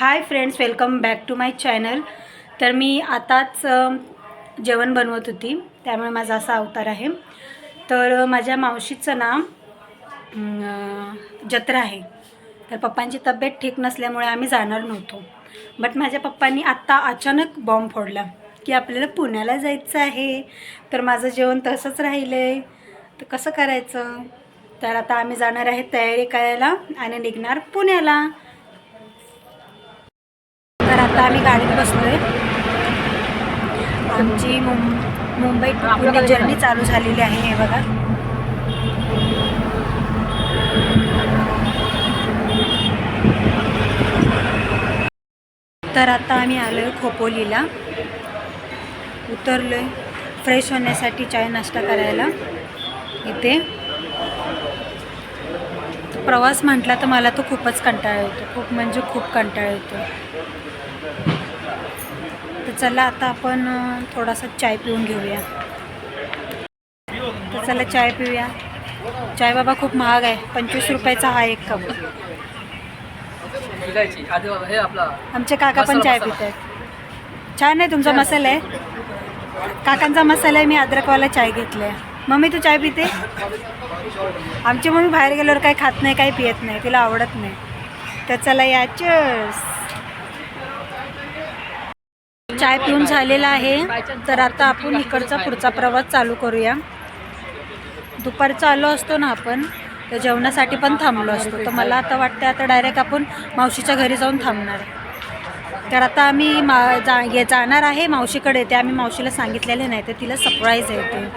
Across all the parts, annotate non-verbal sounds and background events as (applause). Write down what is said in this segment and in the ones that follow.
Hi friends welcome back to my channel तर मी आताच जेवण बनवत होती त्यामुळे माझा असा अवतार आहे. तर माझ्या मावशीचं नाव जत्रा आहे. तर पप्पांची तब्येत ठीक नसल्यामुळे आम्ही जाणार नव्हतो. बट माझ्या पप्पांनी आत्ता अचानक बॉम्ब फोडला की आपल्याला पुण्याला जायचं आहे. तर माझं जेवण तसंच राहिलं आहे तर कसं करायचं? तर आता आम्ही जाणार आहे तयारी करायला आणि निघणार पुण्याला. तर आता आम्ही गाडीत बसलोय. आमची मुं मुंबई पुणे जर्नी चालू झालेली आहे हे बघा. तर आता आम्ही आलो आहे खोपोलीला. उतरलो आहे फ्रेश होण्यासाठी चाय नाश्ता करायला. इथे. प्रवास म्हटला तर मला तो खूपच कंटाळा येतो. खूप म्हणजे खूप कंटाळा येतो. तर चला आता आपण थोडासा चाय पिऊन घेऊया. तर चला चाय पिऊया. चाय बाबा खूप महाग आहे. पंचवीस रुपयाचा हा एक कप. आमचे काका पण चाय. पित आहेत छान आहे तुमचा मसाला आहे. काकांचा मसाला आहे मी अद्रकवाला चाय घेतला आहे. मम्मी तू चाय पिते? आमची मम्मी बाहेर गेल्यावर काही खात नाही काही पियत नाही. तिला आवडत नाही. तर चला या. चाय पिऊन झालेला आहे. तर आता आपण इकडचा पुढचा प्रवास चालू करूया. दुपारचा आलो असतो ना आपण तर जेवणासाठी पण थांबलो असतो. तर मला आता वाटतं आता डायरेक्ट आपण मावशीच्या घरी जाऊन थांबणार. तर आता आम्ही मा जा ये जाणार आहे मावशीकडे. ते आम्ही मावशीला सांगितलेले नाही तर तिला सरप्राईज आहे ते.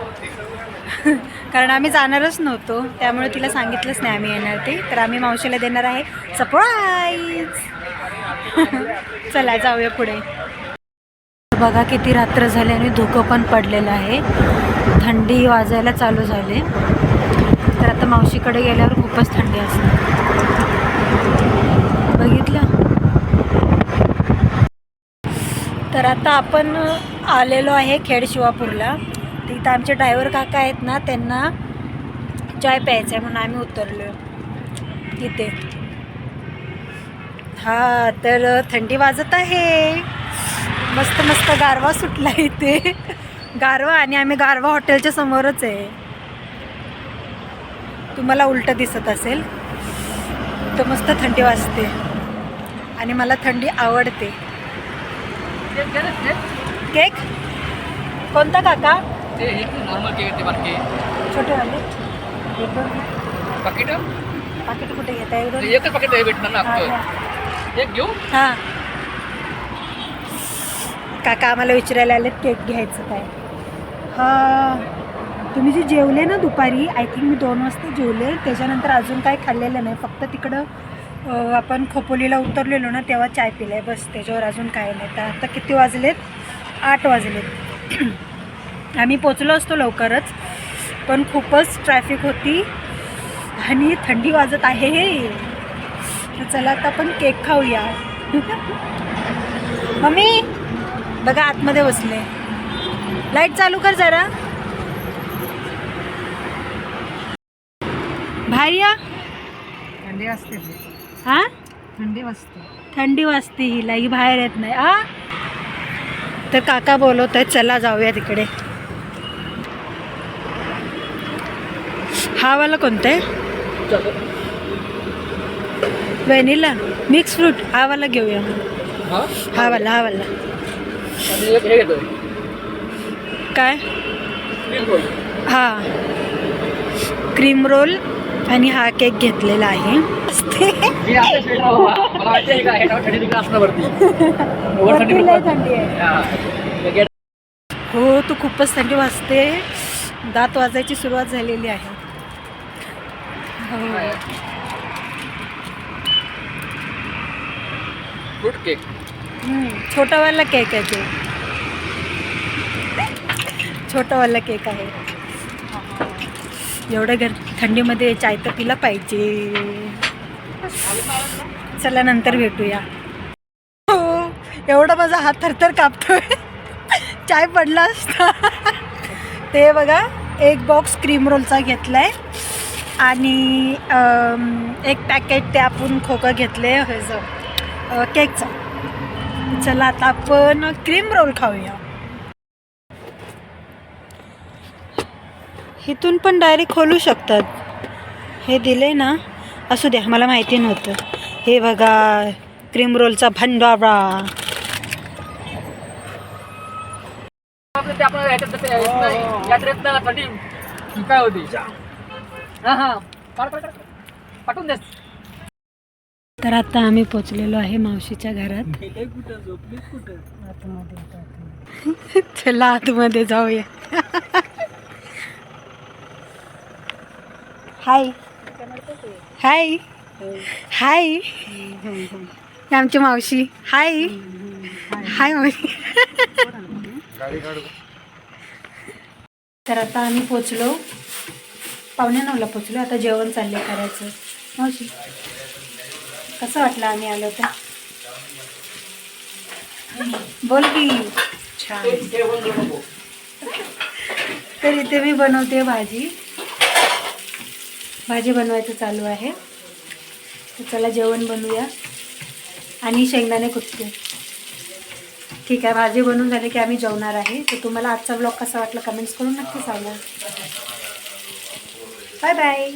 (laughs) कारण आम्ही जाणारच नव्हतो त्यामुळे तिला सांगितलंच नाही आम्ही येणार ते. तर आम्ही मावशीला देणार आहे सरप्राईज (laughs) चला जाऊया पुढे. बघा किती रात्र झाली आणि धुकं पण पडलेलं आहे. थंडी वाजायला चालू झाली. तर आता मावशीकडे गेल्यावर खूपच थंडी असते. बघितलं? तर आता आपण आलेलो आहे खेड शिवापूरला. तिथं आमचे ड्रायव्हर काका आहेत ना त्यांना चाय प्यायचा आहे म्हणून आम्ही उतरलो तिथे हा तर थंडी वाजत आहे. मस्त मस्त गारवा सुटला इथे. गारवा आणि आम्ही गारवा हॉटेलच्या समोरच आहे. तुम्हाला उलटं दिसत असेल. तर मस्त थंडी वाजते. आणि मला थंडी आवडते. केक? कोणता काका? नॉर्मल छोटे वाले? एक दोन पाकिट पाकिट कुठे घेता एकच पाकिट भेटणार ना. एक घेऊ? हां. काका आम्हाला विचारायला आलेत केक घ्यायचं काय. हा तुम्ही जे जेवले ना दुपारी आय थिंक मी दोन वाजता जेवले. त्याच्यानंतर अजून काय खाल्लेलं नाही. फक्त तिकडं आपण खोपोलीला उतरलेलो ना तेव्हा चाय पिलाय बस. त्याच्यावर अजून काय नाही. तर आता किती वाजलेत? आठ वाजलेत. (clears throat) आम्ही पोचलो असतो लवकरच पण खूपच ट्रॅफिक होती आणि थंडी वाजत आहे. तर चला आता आपण केक खाऊया. (laughs) मम्मी! बघा आतमध्ये बसले. लाइट चालू कर जरा. बाहेर या. थंडी असते हा? थंडी वाजते. थंडी वाजते हिला ही बाहेर येत नाही. आ? तर काका बोलवत आहेत चला जाऊया तिकडे. हा वाला कोणता आहे? Vanilla mix fruit. हा वाला घेऊया. हा? हा वाला हा वाला. आणि एक हे घेतोय. काय? क्रीम रोल हा. क्रीम रोल आणि हा केक घेतलेला (laughs) आहे. हा. हे हो. तू खूपच थंडी वाजते. दात वाजायची सुरुवात झालेली आहे. हो. फ्रूट केक छोटावाला केक आहे ते. छोटावाला केक आहे. एवढं घर थंडीमध्ये चाय तर पिला पाहिजे. चला नंतर भेटूया. हो एवढा माझा हात थरथर कापतोय. चाय पडला असता. ते बघा एक बॉक्स क्रीम रोलचा घेतलाय. आणि एक पॅकेट ते आपण खोकं घेतले हे केकचं चला आता आपण क्रीम रोल खाऊया. इथून पण डायरेक्ट खोलू शकतात. हे दिले ना? असू द्या मला माहिती नव्हतं. हे बघा क्रीम रोलचा भंडारा. काय होती? हा हा. पाठवून देस तर आता आम्ही पोचलेलो आहे मावशीच्या घरात. (laughs) चला आतमध्ये जाऊया. हाय हाय हाय ही आमची मावशी. हाय हाय मावशी. तर आता आम्ही पोचलो. पावणे नऊला पोचलो. आता जेवण चाललंय करायचं. मावशी. कसं वाटलं आम्ही आलो तर? बोल की. छान. तर इथे मी बनवते भाजी. भाजी बनवायचं चालू आहे. तर चला जेवण बनवूया. आणि शेंगदाणे कुटते ठीक आहे भाजी बनवून झाली की आम्ही जेवणार आहे. तर तुम्हाला आजचा ब्लॉग कसा वाटला कमेंट्स करून नक्की सांगा. Bye bye.